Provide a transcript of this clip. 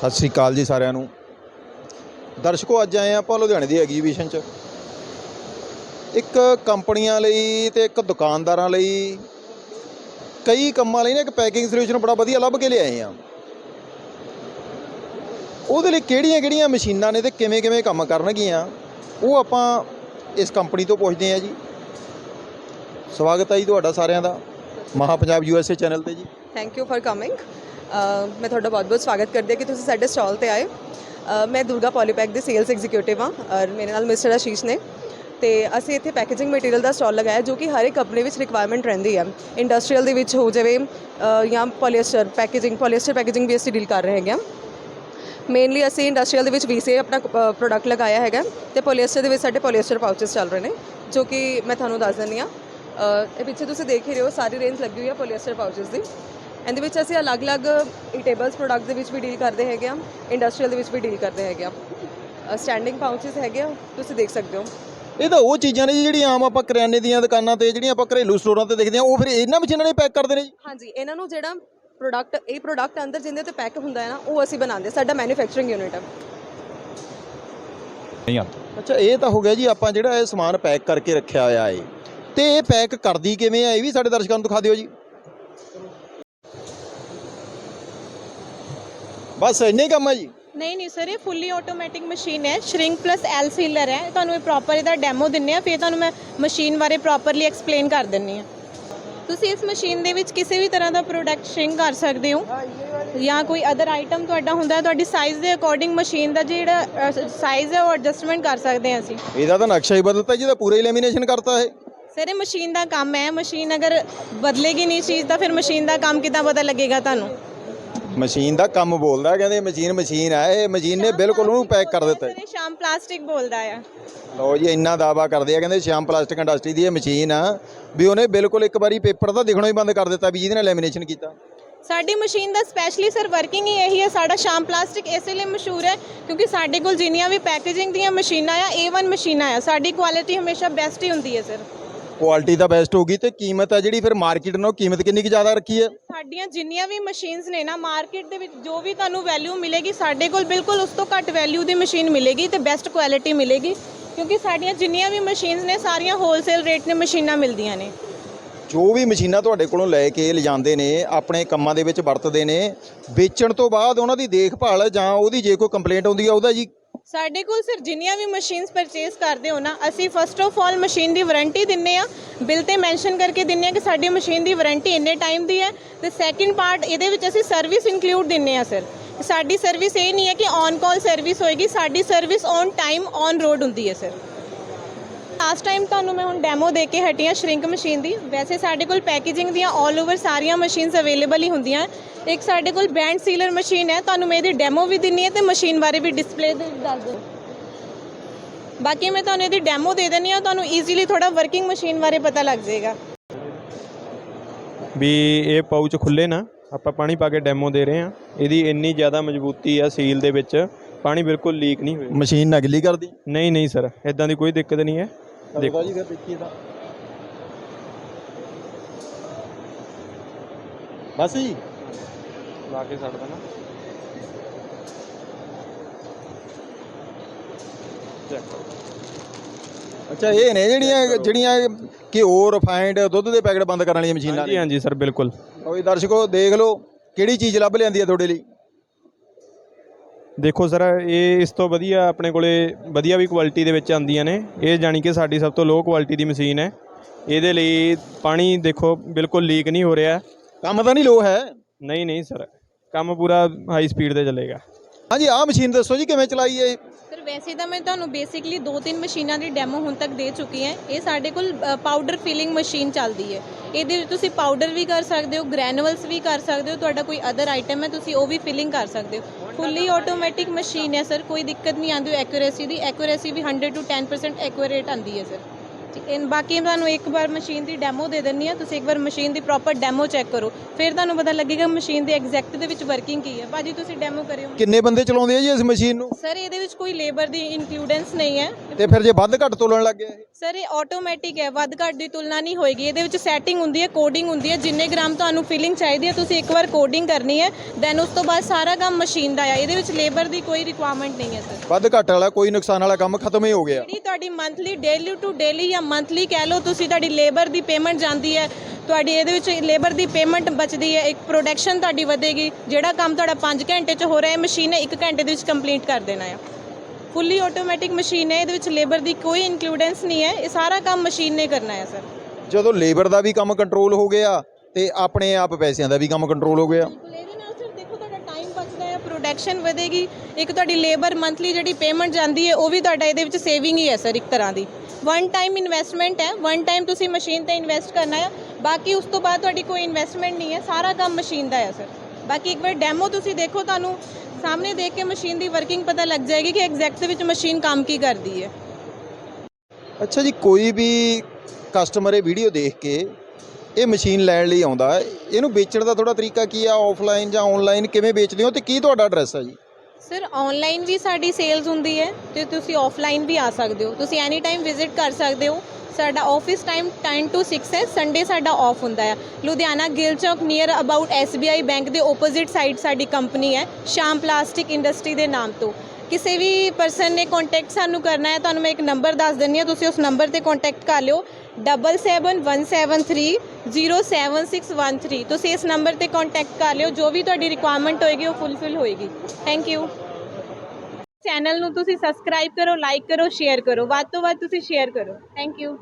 ਸਤਿ ਸ੍ਰੀ ਅਕਾਲ ਜੀ ਸਾਰਿਆਂ ਨੂੰ। ਦਰਸ਼ਕੋ, ਅੱਜ ਆਏ ਆਪਾਂ ਲੁਧਿਆਣੇ ਦੀ ਐਗਜੀਬਿਸ਼ਨ 'ਚ। ਇੱਕ ਕੰਪਨੀਆਂ ਲਈ ਤੇ ਇੱਕ ਦੁਕਾਨਦਾਰਾਂ ਲਈ ਕਈ ਕੰਮਾਂ ਲਈ ਨਾ ਇੱਕ ਪੈਕਿੰਗ ਸੋਲੂਸ਼ਨ ਬੜਾ ਵਧੀਆ ਲੱਭ ਕੇ ਲਿਆਏ ਆ। ਉਹਦੇ ਲਈ ਕਿਹੜੀਆਂ ਕਿਹੜੀਆਂ ਮਸ਼ੀਨਾਂ ਨੇ ਤੇ ਕਿਵੇਂ ਕਿਵੇਂ ਕੰਮ ਕਰਨਗੀਆਂ, ਉਹ ਆਪਾਂ ਇਸ ਕੰਪਨੀ ਤੋਂ ਪੁੱਛਦੇ ਆ ਜੀ। ਸਵਾਗਤ ਹੈ ਜੀ ਤੁਹਾਡਾ ਸਾਰਿਆਂ ਦਾ। ਮਹਾ ਪੰਜਾਬ ਯੂਐਸਏ ਚੈਨਲ ਤੇ ਜੀ। ਥੈਂਕ ਯੂ ਫॉर ਕਮਿੰਗ ਮੈਂ ਤੁਹਾਡਾ ਬਹੁਤ-ਬਹੁਤ ਸਵਾਗਤ ਕਰਦੀ ਹਾਂ ਕਿ ਤੁਸੀਂ ਸਾਡੇ ਸਟਾਲ ਤੇ ਆਏ। ਮੈਂ ਦੁਰਗਾ ਪੋਲੀਪੈਕ ਦੇ ਸੇਲਸ ਐਗਜ਼ੀਕਿਊਟਿਵ ਹਾਂ ਔਰ ਮੇਰੇ ਨਾਲ ਮਿਸਟਰ ਆਸ਼ੀਸ਼ ਨੇ। ਤੇ ਅਸੀਂ ਇੱਥੇ ਪੈਕੇਜਿੰਗ ਮਟੀਰੀਅਲ ਦਾ ਸਟਾਲ ਲਗਾਇਆ ਜੋ ਕਿ ਹਰ ਇੱਕ ਕੰਪਨੀ ਵਿੱਚ ਰਿਕੁਆਇਰਮੈਂਟ ਰਹਿੰਦੀ ਹੈ। ਇੰਡਸਟਰੀਅਲ ਦੇ ਵਿੱਚ ਹੋ ਜਾਵੇ ਜਾਂ ਪੋਲੀਐਸਟਰ ਪੈਕੇਜਿੰਗ ਪੋਲੀਐਸਟਰ ਪੈਕੇਜਿੰਗ ਵੀ ਅਸੀਂ ਡੀਲ ਕਰ ਰਹੇ ਹੈਗੇ ਹਾਂ। ਮੇਨਲੀ ਅਸੀਂ ਇੰਡਸਟਰੀਅਲ ਦੇ ਵਿੱਚ ਵੀਸੇ ਆਪਣਾ ਪ੍ਰੋਡਕਟ ਲਗਾਇਆ ਹੈਗਾ ਤੇ ਪੋਲੀਐਸਟਰ ਦੇ ਵਿੱਚ ਸਾਡੇ ਪੋਲੀਐਸਟਰ ਪਾਊਚਸ ਚੱਲ ਰਹੇ ਨੇ, ਜੋ ਕਿ ਮੈਂ ਤੁਹਾਨੂੰ ਦੱਸ ਦਿੰਦੀ ਹਾਂ। ਇਹ ਪਿੱਛੇ ਤੁਸੀਂ ਦੇਖ ਹੀ ਰਹੇ ਹੋ, ਸਾਰੀ ਰੇਂਜ ਲੱਗੀ ਹੋਈ ਹੈ ਪੋਲੀਐਸਟਰ ਪਾਊਚਸ ਦੀ। ਇਹਦੇ ਵਿੱਚ ਅਸੀਂ ਅਲੱਗ-ਅਲੱਗ ਟੇਬਲਸ ਪ੍ਰੋਡਕਟ ਦੇ ਵਿੱਚ ਵੀ ਡੀਲ ਕਰਦੇ ਹੈਗੇ ਆ ਇੰਡਸਟਰੀਅਲ ਦੇ ਵਿੱਚ ਵੀ ਡੀਲ ਕਰਦੇ ਹੈਗੇ ਆ। ਸਟੈਂਡਿੰਗ ਪਾਊਚਸ ਹੈਗੇ ਆ ਤੁਸੀਂ ਦੇਖ ਸਕਦੇ ਹੋ। ਇਹ ਤਾਂ ਉਹ ਚੀਜ਼ਾਂ ਨੇ ਜੀ ਜਿਹੜੀਆਂ ਆਮ ਆਪਾਂ ਕਰਿਆਨੇ ਦੀਆਂ ਦੁਕਾਨਾਂ ਤੇ ਜਿਹੜੀਆਂ ਆਪਾਂ ਘਰੇਲੂ ਸਟੋਰਾਂ ਤੇ ਦੇਖਦੇ ਆ ਉਹ ਫਿਰ ਇਹਨਾਂ ਮਸ਼ੀਨਾਂ ਨੇ ਪੈਕ ਕਰਦੇ ਨੇ ਜੀ। ਹਾਂਜੀ ਇਹਨਾਂ ਨੂੰ ਜਿਹੜਾ ਪ੍ਰੋਡਕਟ ਇਹ ਪ੍ਰੋਡਕਟ ਅੰਦਰ ਜਿੰਦੇ ਤੇ ਪੈਕ ਹੁੰਦਾ ਹੈ ਨਾ ਉਹ ਅਸੀਂ ਬਣਾਉਂਦੇ ਸਾਡਾ ਮੈਨੂਫੈਕਚਰਿੰਗ ਯੂਨਿਟ ਹੈ ਨਹੀਂ ਆਉਂਦਾ ਅੱਛਾ ਇਹ ਤਾਂ ਹੋ ਗਿਆ ਜੀ ਆਪਾਂ ਜਿਹੜਾ ਇਹ ਸਮਾਨ ਪੈਕ ਕਰਕੇ ਰੱਖਿਆ ਹੋਇਆ ਏ। ਤੇ ਇਹ ਪੈਕ ਕਰਦੀ ਕਿਵੇਂ ਆ ਇਹ ਵੀ ਸਾਡੇ ਦਰਸ਼ਕਾਂ ਨੂੰ ਦਿਖਾ ਦਿਓ ਜੀ। ਬਸ ਇੰਨੇ ਹੀ ਕੰਮ ਹੈ ਜੀ? ਨਹੀਂ ਨਹੀਂ ਸਰ ਇਹ ਫੁੱਲੀ ਆਟੋਮੈਟਿਕ ਮਸ਼ੀਨ ਹੈ। ਸ਼ਰਿੰਕ ਪਲੱਸ ਐਲ ਸੀਲਰ ਹੈ। ਤੁਹਾਨੂੰ ਇਹ ਪ੍ਰੋਪਰ ਇਹਦਾ ਡੈਮੋ ਦਿੰਨੇ ਆ ਫਿਰ ਤੁਹਾਨੂੰ ਮੈਂ ਮਸ਼ੀਨ ਬਾਰੇ ਪ੍ਰੋਪਰਲੀ ਐਕਸਪਲੇਨ ਕਰ ਦਿੰਨੀ ਆ ਤੁਸੀਂ ਇਸ ਮਸ਼ੀਨ ਦੇ ਵਿੱਚ ਕਿਸੇ ਵੀ ਤਰ੍ਹਾਂ ਦਾ ਪ੍ਰੋਡਕਟ ਸ਼ਰਿੰਕ ਕਰ ਸਕਦੇ ਹੋ। ਜਾਂ ਕੋਈ ਅਦਰ ਆਈਟਮ ਤੁਹਾਡਾ ਹੁੰਦਾ ਹੈ, ਤੁਹਾਡੀ ਸਾਈਜ਼ ਦੇ ਅਕੋਰਡਿੰਗ ਮਸ਼ੀਨ ਦਾ ਜਿਹੜਾ ਸਾਈਜ਼ ਹੈ ਉਹ ਐਡਜਸਟਮੈਂਟ ਕਰ ਸਕਦੇ ਹਾਂ ਅਸੀਂ। ਇਹਦਾ ਤਾਂ ਨਕਸ਼ਾ ਹੀ ਬਦਲਤਾ ਜੀ ਇਹਦਾ ਪੂਰਾ ਹੀ ਲੈਮੀਨੇਸ਼ਨ ਕਰਤਾ ਇਹ। ਸਰ ਇਹ ਮਸ਼ੀਨ ਦਾ ਕੰਮ ਹੈ। ਮਸ਼ੀਨ ਅਗਰ ਬਦਲੇਗੀ ਨਹੀਂ ਚੀਜ਼ ਤਾਂ ਫਿਰ ਮਸ਼ੀਨ ਦਾ ਕੰਮ ਕਿੱਦਾਂ ਪਤਾ ਲੱਗੇਗਾ ਤੁਹਾਨੂੰ? ਮਸ਼ੀਨ ਦਾ ਕੰਮ ਬੋਲਦਾ ਕਹਿੰਦੇ ਮਸ਼ੀਨ ਮਸ਼ੀਨ ਆ ਇਹ ਮਸ਼ੀਨ ਨੇ ਬਿਲਕੁਲ ਉਹਨੂੰ ਪੈਕ ਕਰ ਦਿੱਤਾ। ਇਹ ਸ਼ਾਮ ਪਲਾਸਟਿਕ ਬੋਲਦਾ ਆ। ਲਓ ਜੀ ਇੰਨਾ ਦਾਵਾ ਕਰਦੇ ਆ ਕਹਿੰਦੇ ਸ਼ਿਆਮ ਪਲਾਸਟਿਕ ਇੰਡਸਟਰੀ ਦੀ ਇਹ ਮਸ਼ੀਨ ਆ ਵੀ ਉਹਨੇ ਬਿਲਕੁਲ ਇੱਕ ਵਾਰੀ ਪੇਪਰ ਤਾਂ ਦਿਖਣੋਂ ਹੀ ਬੰਦ ਕਰ ਦਿੱਤਾ ਵੀ ਜਿਹਦੇ ਨਾਲ ਲੈਮੀਨੇਸ਼ਨ ਕੀਤਾ। ਸਾਡੀ ਮਸ਼ੀਨ ਦਾ ਸਪੈਸ਼ਲੀ ਸਰ ਵਰਕਿੰਗ ਹੀ ਇਹੀ ਹੈ ਸਾਡਾ ਸ਼ਾਮ ਪਲਾਸਟਿਕ ਇਸੇ ਲਈ ਮਸ਼ਹੂਰ ਹੈ ਕਿਉਂਕਿ ਸਾਡੇ ਕੋਲ ਜਿੰਨੀਆਂ ਵੀ ਪੈਕੇਜਿੰਗ ਦੀਆਂ ਮਸ਼ੀਨਾਂ ਆ A1 ਮਸ਼ੀਨਾਂ ਆ ਸਾਡੀ ਕੁਆਲਿਟੀ ਹਮੇਸ਼ਾ ਬੈਸਟ ਹੀ ਹੁੰਦੀ ਹੈ ਸਰ ਕੁਆਲਿਟੀ ਤਾਂ ਬੈਸਟ ਹੋਗੀ ਤੇ ਕੀਮਤ ਆ ਜਿਹੜੀ ਫਿਰ ਮਾਰਕੀਟ ਨਾਲੋਂ ਕੀਮਤ ਕਿੰਨੀ ਕੁ ਜ਼ਿਆਦਾ ਰੱਖੀ ਹੈ? ਸਾਡੀਆਂ ਜਿੰਨੀਆਂ ਵੀ ਮਸ਼ੀਨਸ ਨੇ ਨਾ ਮਾਰਕੀਟ ਦੇ ਵਿੱਚ ਜੋ ਵੀ ਤੁਹਾਨੂੰ ਵੈਲਿਊ ਮਿਲੇਗੀ ਸਾਡੇ ਕੋਲ ਬਿਲਕੁਲ ਉਸ ਤੋਂ ਘੱਟ ਵੈਲਿਊ ਦੀ ਮਸ਼ੀਨ ਮਿਲੇਗੀ ਤੇ ਬੈਸਟ ਕੁਆਲਿਟੀ ਮਿਲੇਗੀ ਕਿਉਂਕਿ ਸਾਡੀਆਂ ਜਿੰਨੀਆਂ ਵੀ ਮਸ਼ੀਨਸ ਨੇ ਸਾਰੀਆਂ ਹੋਲਸੇਲ ਰੇਟ ਨੇ ਮਸ਼ੀਨਾਂ ਮਿਲਦੀਆਂ ਨੇ। ਜੋ ਵੀ ਮਸ਼ੀਨਾਂ ਤੁਹਾਡੇ ਕੋਲੋਂ ਲੈ ਕੇ ਲਿਜਾਂਦੇ ਨੇ ਆਪਣੇ ਕੰਮਾਂ ਦੇ ਵਿੱਚ ਵਰਤਦੇ ਨੇ ਵੇਚਣ ਤੋਂ ਬਾਅਦ ਉਹਨਾਂ ਦੀ ਦੇਖਭਾਲ ਜਾਂ ਉਹਦੀ ਜੇ ਕੋਈ ਕੰਪਲੇਂਟ ਆਉਂਦੀ ਆ ਉਹਦਾ ਜੀ ਸਾਡੇ ਕੋਲ ਸਰ ਜਿੰਨੀਆਂ ਵੀ ਮਸ਼ੀਨਸ ਪਰਚੇਸ ਕਰਦੇ ਹੋ ਨਾ, ਅਸੀਂ ਫਸਟ ਆਫ ਆਲ ਮਸ਼ੀਨ ਦੀ ਵਾਰੰਟੀ ਦਿੰਨੇ ਆ। ਬਿੱਲ ਤੇ ਮੈਂਸ਼ਨ ਕਰਕੇ ਦਿੰਨੇ ਆ ਕਿ ਸਾਡੀ ਮਸ਼ੀਨ ਦੀ ਵਾਰੰਟੀ ਇੰਨੇ ਟਾਈਮ ਦੀ ਹੈ। ਤੇ ਸੈਕਿੰਡ ਪਾਰਟ ਇਹਦੇ ਵਿੱਚ ਅਸੀਂ ਸਰਵਿਸ ਇਨਕਲੂਡ ਦਿੰਨੇ ਆ ਸਰ ਸਾਡੀ ਸਰਵਿਸ ਇਹ ਨਹੀਂ ਹੈ ਕਿ ਔਨ ਕਾਲ ਸਰਵਿਸ ਹੋਏਗੀ, ਸਾਡੀ service on time on road ਹੁੰਦੀ ਹੈ ਸਰ ਲਾਸਟ ਟਾਈਮ ਤੁਹਾਨੂੰ ਮੈਂ ਹੁਣ ਡੈਮੋ ਦੇ ਕੇ ਹਟੀ ਸ਼ਰਿੰਕ ਮਸ਼ੀਨ ਦੀ ਵੈਸੇ ਸਾਡੇ ਕੋਲ ਪੈਕੇਜਿੰਗ ਦੀਆਂ 올 ਓਵਰ ਸਾਰੀਆਂ ਮਸ਼ੀਨਸ ਅਵੇਲੇਬਲ ਹੀ ਹੁੰਦੀਆਂ। ਇੱਕ ਸਾਡੇ ਕੋਲ ਬੈਂਡ ਸੀਲਰ ਮਸ਼ੀਨ ਹੈ ਤੁਹਾਨੂੰ ਮੈਂ ਇਹਦੀ ਡੈਮੋ ਵੀ ਦਿੰਨੀ ਹੈ ਤੇ ਮਸ਼ੀਨ ਬਾਰੇ ਵੀ ਡਿਸਪਲੇ ਦੇ ਦੱਸ ਦਿਓ। ਬਾਕੀ ਮੈਂ ਤੁਹਾਨੂੰ ਇਹਦੀ ਡੈਮੋ ਦੇ ਦਿੰਨੀ ਹਾਂ ਤੁਹਾਨੂੰ ਈਜ਼ੀਲੀ ਥੋੜਾ ਵਰਕਿੰਗ ਮਸ਼ੀਨ ਬਾਰੇ ਪਤਾ ਲੱਗ ਜਾਏਗਾ। ਵੀ ਇਹ ਪਾਊਚ ਖੁੱਲੇ ਨਾ ਆਪਾਂ ਪਾਣੀ ਪਾ ਕੇ ਡੈਮੋ ਦੇ ਰਹੇ ਆ ਇਹਦੀ ਇੰਨੀ ਜ਼ਿਆਦਾ ਮਜ਼ਬੂਤੀ ਆ ਸੀਲ ਦੇ ਵਿੱਚ ਪਾਣੀ ਬਿਲਕੁਲ ਲੀਕ ਨਹੀਂ ਹੋਏਗਾ ਮਸ਼ੀਨ ਨਾ ਗਿੱਲੀ ਕਰਦੀ? ਨਹੀਂ ਨਹੀਂ ਸਰ ਇਦਾਂ ਦੀ ਕੋਈ ਦਿੱਕਤ ਨਹੀਂ ਹੈ। ਦੇਖੋ। ਜੀ ਫਿਰ ਦੇਖੀਏ ਤਾਂ। ਬਸ ਜੀ। ਲਾ ਕੇ ਛੱਡ ਦੇਣਾ। ਚੈੱਕ ਅੱਛਾ ਇਹ ਨੇ ਜਿਹੜੀਆਂ ਜਿਹੜੀਆਂ ਘਿਓ ਰਿਫਾਈਨਡ ਦੁੱਧ ਦੇ ਪੈਕਟ ਬੰਦ ਕਰਨ ਵਾਲੀਆਂ ਮਸ਼ੀਨਾਂ ਹਾਂਜੀ ਨੇ ਹਾਂਜੀ ਸਰ ਬਿਲਕੁਲ। ਲਓ ਜੀ ਦਰਸ਼ਕੋ ਦੇਖ ਲਓ ਕਿਹੜੀ ਚੀਜ਼ ਲੱਭ ਲਿਆਂਦੀ ਹੈ ਤੁਹਾਡੇ ਲਈ? ਦੇਖੋ ਸਰ ਇਹ ਇਸ ਤੋਂ ਵਧੀਆ ਆਪਣੇ ਕੋਲੇ ਵਧੀਆ ਵੀ ਕੁਆਲਿਟੀ ਦੇ ਵਿੱਚ ਆਉਂਦੀਆਂ ਨੇ। ਇਹ ਜਾਣੀ ਕਿ ਸਾਡੀ ਸਭ ਤੋਂ ਲੋ ਕੁਆਲਿਟੀ ਦੀ ਮਸ਼ੀਨ ਹੈ। ਇਹਦੇ ਲਈ ਪਾਣੀ ਦੇਖੋ ਬਿਲਕੁਲ ਲੀਕ ਨਹੀਂ ਹੋ ਰਿਹਾ। ਕੰਮ ਤਾਂ ਨਹੀਂ ਲੋ ਹੈ? ਨਹੀਂ ਨਹੀਂ ਸਰ ਕੰਮ ਪੂਰਾ ਹਾਈ ਸਪੀਡ ਤੇ ਚੱਲੇਗਾ। ਹਾਂਜੀ ਆਹ ਮਸ਼ੀਨ ਦੱਸੋ ਜੀ ਕਿਵੇਂ ਚਲਾਈ ਹੈ? ਸਰ ਵੈਸੇ ਤਾਂ ਮੈਂ ਤੁਹਾਨੂੰ ਬੇਸਿਕਲੀ ਦੋ ਤਿੰਨ ਮਸ਼ੀਨਾਂ ਦੀ ਡੈਮੋ ਹੁਣ ਤੱਕ ਦੇ ਚੁੱਕੀ ਹਾਂ। ਇਹ ਸਾਡੇ ਕੋਲ ਪਾਊਡਰ ਫਿਲਿੰਗ ਮਸ਼ੀਨ ਚੱਲਦੀ ਹੈ। ਇਹਦੇ ਵਿੱਚ ਤੁਸੀਂ ਪਾਊਡਰ ਵੀ ਕਰ ਸਕਦੇ ਹੋ ਗ੍ਰੈਨੂਲਸ ਵੀ ਕਰ ਸਕਦੇ ਹੋ ਤੁਹਾਡਾ ਕੋਈ ਅਦਰ ਆਈਟਮ ਹੈ ਤੁਸੀਂ ਉਹ ਵੀ ਫਿਲਿੰਗ ਕਰ ਸਕਦੇ ਹੋ। ਫੁੱਲੀ ਆਟੋਮੈਟਿਕ ਮਸ਼ੀਨ ਹੈ ਸਰ ਕੋਈ ਦਿੱਕਤ ਨਹੀਂ ਆਉਂਦੀ ਐਕੂਰੇਸੀ ਦੀ ਐਕੂਰੇਸੀ ਵੀ 100 ਟੂ 10% ਐਕੂਰੇਟ ਆਉਂਦੀ ਹੈ ਸਰ ਹੈ ਬਾਕੀ ਮੈਂ ਤੁਹਾਨੂੰ ਇੱਕ ਵਾਰ ਮਸ਼ੀਨ ਦੀ ਡੈਮੋ ਦੇ ਦਿੰਨੀ ਆ ਤੁਸੀਂ ਇੱਕ ਵਾਰ ਮਸ਼ੀਨ ਦੀ ਪ੍ਰੋਪਰ ਡੈਮੋ ਚੈੱਕ ਕਰੋ। ਫਿਰ ਤੁਹਾਨੂੰ ਪਤਾ ਲੱਗੇਗਾ ਮਸ਼ੀਨ ਦੀ ਐਗਜ਼ੈਕਟ ਦੇ ਵਿੱਚ ਵਰਕਿੰਗ ਕੀ ਹੈ ਭਾਜੀ ਤੁਸੀਂ ਡੈਮੋ ਕਰਿਓ ਕਿੰਨੇ ਬੰਦੇ ਚਲਾਉਂਦੇ ਆ ਜੀ ਇਸ ਮਸ਼ੀਨ ਨੂੰ? ਸਰ ਇਹਦੇ ਵਿੱਚ ਕੋਈ ਲੇਬਰ ਦੀ ਇਨਕਲੂਡੈਂਸ ਨਹੀਂ ਹੈ। ਤੇ ਫਿਰ ਜੇ ਵੱਧ ਘੱਟ ਤੋਲਣ ਲੱਗ ਗਿਆ ਇਹ? ਸਰ ਇਹ ਆਟੋਮੈਟਿਕ ਹੈ। ਵੱਧ ਘੱਟ ਦੀ ਤੁਲਨਾ ਨਹੀਂ ਹੋਏਗੀ। ਇਹਦੇ ਵਿੱਚ ਸੈਟਿੰਗ ਹੁੰਦੀ ਹੈ ਕੋਡਿੰਗ ਹੁੰਦੀ ਹੈ। ਜਿੰਨੇ ਗ੍ਰਾਮ ਤੁਹਾਨੂੰ ਫਿਲਿੰਗ ਚਾਹੀਦੀ ਹੈ ਤੁਸੀਂ ਇੱਕ ਵਾਰ ਕੋਡਿੰਗ ਕਰਨੀ ਹੈ। ਦੈਨ ਉਸ ਤੋਂ ਬਾਅਦ ਸਾਰਾ ਕੰਮ ਮਸ਼ੀਨ ਦਾ ਆ। ਇਹਦੇ ਵਿੱਚ ਲੇਬਰ ਦੀ ਕੋਈ ਰਿਕੁਆਇਰਮੈਂਟ ਨਹੀਂ ਹੈ ਸਰ। ਵੱਧ ਘੱਟ ਵਾਲਾ ਕੋਈ ਨੁਕਸਾਨ ਵਾਲਾ ਕੰਮ ਖਤਮ ਹੀ ਹੋ ਗਿਆ। ਜਿਹੜੀ ਤੁਹਾਡੀ ਮੰਥਲੀ ਡੇਲੀ ਟੂ ਡੇਲੀ ਜਾਂ ਮੰਥਲੀ ਕਹਿ ਲਓ ਤੁਸੀਂ ਤੁਹਾਡੀ ਲੇਬਰ ਦੀ ਪੇਮੈਂਟ ਜਾਂਦੀ ਹੈ ਤੁਹਾਡੀ ਇਹਦੇ ਵਿੱਚ ਲੇਬਰ ਦੀ ਪੇਮੈਂਟ ਬਚਦੀ ਹੈ ਇੱਕ ਪ੍ਰੋਡਕਸ਼ਨ ਤੁਹਾਡੀ ਵਧੇਗੀ ਜਿਹੜਾ ਕੰਮ ਤੁਹਾਡਾ 5 ਘੰਟੇ 'ਚ ਹੋ ਰਿਹਾ ਹੈ ਮਸ਼ੀਨ ਨੇ 1 ਘੰਟੇ ਦੇ ਵਿੱਚ ਕੰਪਲੀਟ ਕਰ ਦੇਣਾ ਹੈ ਫੁੱਲੀ ਆਟੋਮੈਟਿਕ ਮਸ਼ੀਨ ਹੈ ਇਹਦੇ ਵਿੱਚ ਲੇਬਰ ਦੀ ਕੋਈ ਇਨਕਲੂਡੈਂਸ ਨਹੀਂ ਹੈ ਇਹ ਸਾਰਾ ਕੰਮ ਮਸ਼ੀਨ ਨੇ ਕਰਨਾ ਹੈ ਸਰ ਜਦੋਂ ਲੇਬਰ ਦਾ ਵੀ ਕੰਮ ਕੰਟਰੋਲ ਹੋ ਗਿਆ ਤੇ ਆਪਣੇ ਆਪ ਪੈਸਿਆਂ ਦਾ ਵੀ ਕੰਮ ਕੰਟਰੋਲ ਹੋ ਗਿਆ। ਬਿਲਕੁਲ ਇਹਦੇ ਨਾਲ ਸਰ ਦੇਖੋ ਤੁਹਾਡਾ ਟਾਈਮ ਬਚਦਾ ਹੈ ਪ੍ਰੋਡਕਸ਼ਨ ਵਧੇਗੀ ਇੱਕ ਤੁਹਾਡੀ ਲੇਬਰ ਮੰਥਲੀ ਜਿਹੜੀ ਪੇਮੈਂਟ ਜਾਂਦੀ ਹੈ ਉਹ ਵੀ ਤੁਹਾਡਾ ਇਹਦੇ ਵਿੱਚ ਸੇਵਿੰਗ ਹੀ ਹੈ ਸਰ ਇੱਕ ਤਰ੍ਹਾਂ ਦੀ। ਵਨ ਟਾਈਮ ਇਨਵੈਸਟਮੈਂਟ ਹੈ ਵਨ ਟਾਈਮ ਤੁਸੀਂ ਮਸ਼ੀਨ ਤੇ ਇਨਵੈਸਟ ਕਰਨਾ ਹੈ। ਬਾਕੀ ਉਸ ਤੋਂ ਬਾਅਦ ਤੁਹਾਡੀ ਕੋਈ ਇਨਵੈਸਟਮੈਂਟ ਨਹੀਂ ਹੈ, ਸਾਰਾ ਕੰਮ ਮਸ਼ੀਨ ਦਾ ਹੈ ਸਰ ਬਾਕੀ ਇੱਕ ਵਾਰ ਡੈਮੋ ਤੁਸੀਂ ਦੇਖੋ, ਤੁਹਾਨੂੰ ਸਾਹਮਣੇ ਦੇਖ ਕੇ ਮਸ਼ੀਨ ਦੀ ਵਰਕਿੰਗ ਪਤਾ ਲੱਗ ਜਾਏਗੀ ਕਿ ਐਗਜ਼ੈਕਟ ਦੇ ਵਿੱਚ ਮਸ਼ੀਨ ਕੰਮ ਕੀ ਕਰਦੀ ਹੈ। ਅੱਛਾ ਜੀ, ਕੋਈ ਵੀ ਕਸਟਮਰ ਇਹ ਵੀਡੀਓ ਦੇਖ ਕੇ ਇਹ ਮਸ਼ੀਨ ਲੈਣ ਲਈ ਆਉਂਦਾ ਇਹਨੂੰ ਵੇਚਣ ਦਾ ਥੋੜਾ ਤਰੀਕਾ ਕੀ ਆ ਆਫਲਾਈਨ ਜਾਂ ਆਨਲਾਈਨ ਕਿਵੇਂ ਵੇਚਦੇ ਹੋ ਤੇ ਕੀ ਤੁਹਾਡਾ ਐਡਰੈਸ ਹੈ ਜੀ? ਸਰ ਆਨਲਾਈਨ ਵੀ ਸਾਡੀ ਸੇਲਸ ਹੁੰਦੀ ਹੈ ਤੇ ਤੁਸੀਂ ਆਫਲਾਈਨ ਵੀ ਆ ਸਕਦੇ ਹੋ। ਤੁਸੀਂ ਐਨੀ ਟਾਈਮ ਵਿਜ਼ਿਟ ਕਰ ਸਕਦੇ ਹੋ। ਸਾਡਾ ਆਫਿਸ ਟਾਈਮ 10 ਟੂ 6 ਹੈ ਸੰਡੇ ਸਾਡਾ ਆਫ ਹੁੰਦਾ ਹੈ। ਲੁਧਿਆਣਾ ਗਿਲ ਚੌਕ ਨੀਅਰ ਅਬਾਊਟ SBI ਬੈਂਕ ਦੇ ਆਪੋਜ਼ਿਟ ਸਾਈਡ ਸਾਡੀ ਕੰਪਨੀ ਹੈ ਸ਼ਾਮ ਪਲਾਸਟਿਕ ਇੰਡਸਟਰੀ ਦੇ ਨਾਮ ਤੋਂ। ਕਿਸੇ ਵੀ ਪਰਸਨ ਨੇ ਕੰਟੈਕਟ ਸਾਨੂੰ ਕਰਨਾ ਹੈ, ਤੁਹਾਨੂੰ ਮੈਂ ਇੱਕ ਨੰਬਰ ਦੱਸ ਦਿੰਦੀ ਹਾਂ, ਤੁਸੀਂ ਉਸ ਨੰਬਰ ਤੇ ਕੰਟੈਕਟ ਕਰ ਲਿਓ। 7717307613 ਤੁਸੀਂ ਇਸ ਨੰਬਰ ਤੇ ਕੰਟੈਕਟ ਕਰ ਲਿਓ, ਜੋ ਵੀ ਤੁਹਾਡੀ ਰਿਕੁਆਇਰਮੈਂਟ ਹੋਏਗੀ, ਉਹ ਫੁੱਲਫਿਲ ਹੋਏਗੀ। ਥੈਂਕ ਯੂ ਚੈਨਲ ਨੂੰ ਤੁਸੀਂ ਸਬਸਕ੍ਰਾਈਬ ਕਰੋ ਲਾਈਕ ਕਰੋ ਸ਼ੇਅਰ ਕਰੋ। ਵੱਧ ਤੋਂ ਵੱਧ ਤੁਸੀਂ ਸ਼ੇਅਰ ਕਰੋ। Thank you